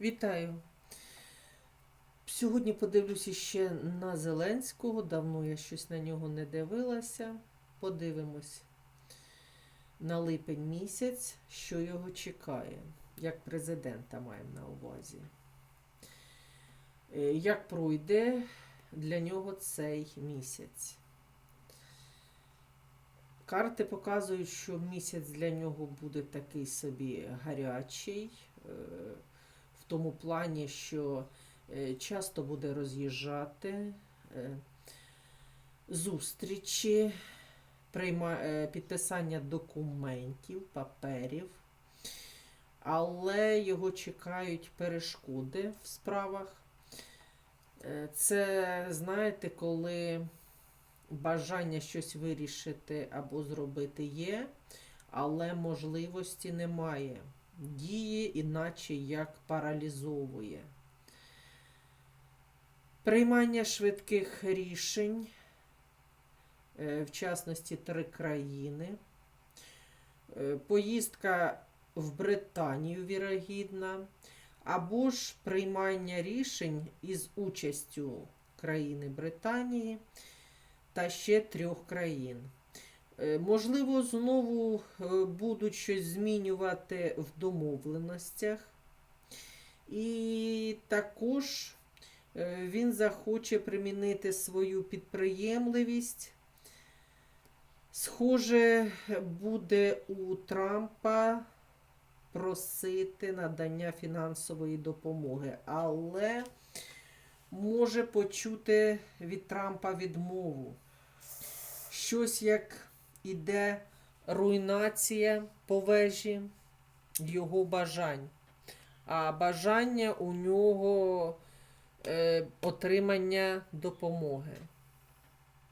Вітаю. Сьогодні подивлюся ще на Зеленського. Давно я щось на нього не дивилася. Подивимось на липень місяць, що його чекає, як президента маємо на увазі. Е, Як пройде для нього цей місяць? Карти показують, що місяць для нього буде такий собі гарячий, е, в тому плані, що е, часто буде роз'їжджати е, зустрічі, е, підписання документів, паперів, але його чекають перешкоди в справах. Це, знаєте, коли бажання щось вирішити або зробити є, але можливості немає. Діє іначе як паралізовує. Приймання швидких рішень, е, в частності три країни. Е, Поїздка в Британію, вірогідна, або ж приймання рішень із участю країни Британії та ще трьох країн. Е, Можливо, знову е, будуть щось змінювати в домовленостях. І також е, він захоче примінити свою підприємливість. Схоже, буде у Трампа просити надання фінансової допомоги, але може почути від Трампа відмову. Щось як іде руйнація по вежі його бажань. А бажання у нього е, отримання допомоги.